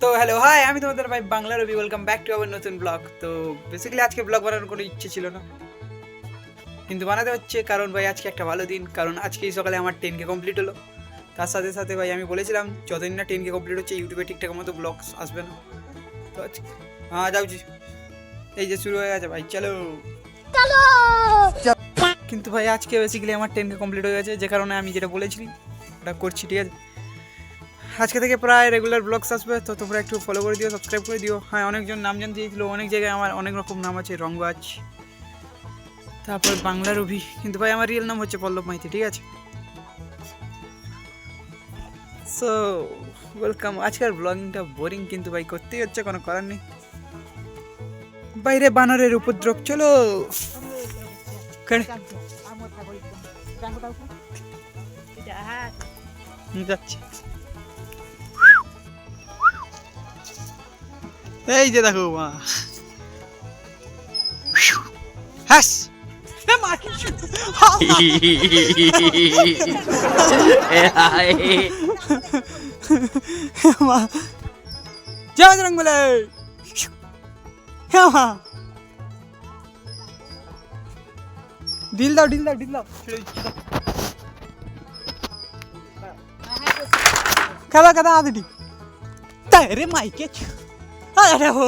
তো hello hi আমি তোমাদের ভাই Bangla Rabi welcome back to our নতুন ব্লগ তো বেসিক্যালি আজকে ব্লগ বানানোর কোনো ইচ্ছে ছিল না। কিন্তু বানাতে হচ্ছে কারণ ভাই আজকে একটা ভালো দিন কারণ আজকেই সকালে আমার টেন কে কমপ্লিট হলো। তার সাথে সাথে ভাই আমি বলেছিলাম যতদিন না টেন কে কমপ্লিট হচ্ছে ইউটিউবে ঠিকঠাক মতো ব্লগস আসবে না। তো আজকে হ্যাঁ যাচ্ছি এই যে শুরু হয়ে গেছে ভাই চলো। কিন্তু ভাই আজকে বেসিক্যালি আমার টেন কে কমপ্লিট হয়ে গেছে যে কারণে আমি যেটা বলেছি ওটা করছি ঠিক আছে? আজকে থেকে প্রায় রেগুলার ব্লগস আসবে তো তোমরা একটু ফলো করে দিও সাবস্ক্রাইব করে দিও। হ্যাঁ অনেকজন নাম জানতে চেয়েছিল অনেক জায়গায় আমার অনেক রকম নাম আছে রংবাজ তারপর বাংলা রবি কিন্তু ভাই আমার রিয়েল নাম হচ্ছে পল্লব মাইতি ঠিক আছে? সো ওয়েলকাম আজকের ব্লগিংটা বোরিং কিন্তু ভাই করতেই হচ্ছে কোনো করার নেই। বাইরে বানরের উপদ্রব চলো। যাচ্ছে। এই যে দেখো মা হাস এ মা কি মা জয় বজরং বলে হ্যাঁ মা ডিল দাও ডিল দাও ডিল দাও খেলা কথা আদি তাই রে মাইকে আরে হো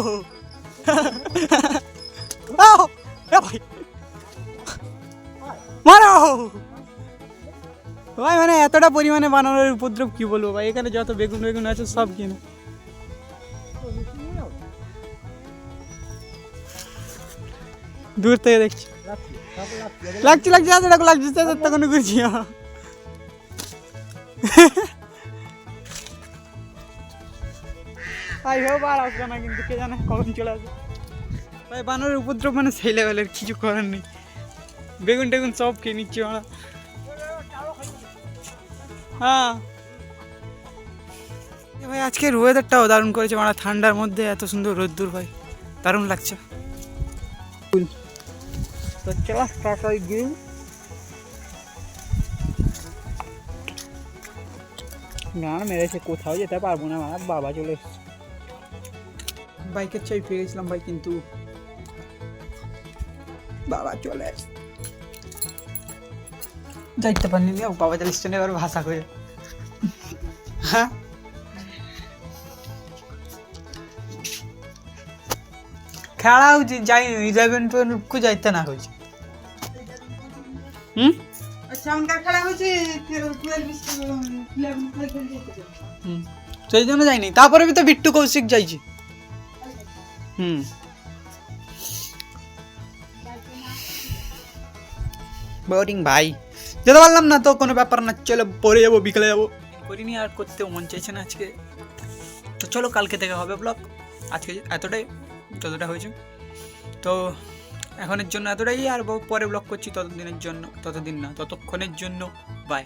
আও এ ভাই মারো ভাই মানে এতটা পরিমাণে বানানোর উপদ্রব কি বলব ভাই এখানে যত বেগুন বেগুন আছে সব কিনে দূর থেকে দেখছি লাগছে লাগছে এতটা লাগছে তখন করছি তাই হোক, আর আসবে না কিন্তু, কে জানে কখন চলে আসবে। ভাই, বানরের উপদ্রব মানে সেই লেভেলের কিছু করার নেই। বেগুন টেগুন সব খেয়ে নিচ্ছি আমরা। হ্যাঁ। ভাই আজকের ওয়েদারটাও দারুণ করেছে মানে ঠান্ডার মধ্যে এত সুন্দর রোদ্দুর, ভাই। দারুণ লাগছে। তো চলো স্টার্ট হয় গেম গান মেরেছে, কোথাও যেতে পারব না আমার বাবা চলে এসছে। বাইকের চাই পেয়ে গেছিলাম ভাই কিন্তু বাবা চলে যাইতে পারিনি বাবা চলে স্টেশনে এবার ভাষা করে হ্যাঁ খেলা হচ্ছে যাই ইলেভেন টুয়েলভକୁ যাইতে না হয়েছে হুম সেই জন্য যাইনি তারপরে তো বিট্টু কৌশিক যাইছি হুম। বোরিং ভাই। যেতে পারলাম না তো কোনো ব্যাপার না। চলো পরে যাব বিকেলে যাব। করিনি আর করতেও মন চাইছে না আজকে। তো চলো কালকে থেকে হবে ব্লগ আজকে এতটাই যতটা হয়েছে। তো এখনের জন্য এতটাই আর পরে ব্লগ করছি ততদিনের জন্য ততদিন না ততক্ষণের জন্য। বাই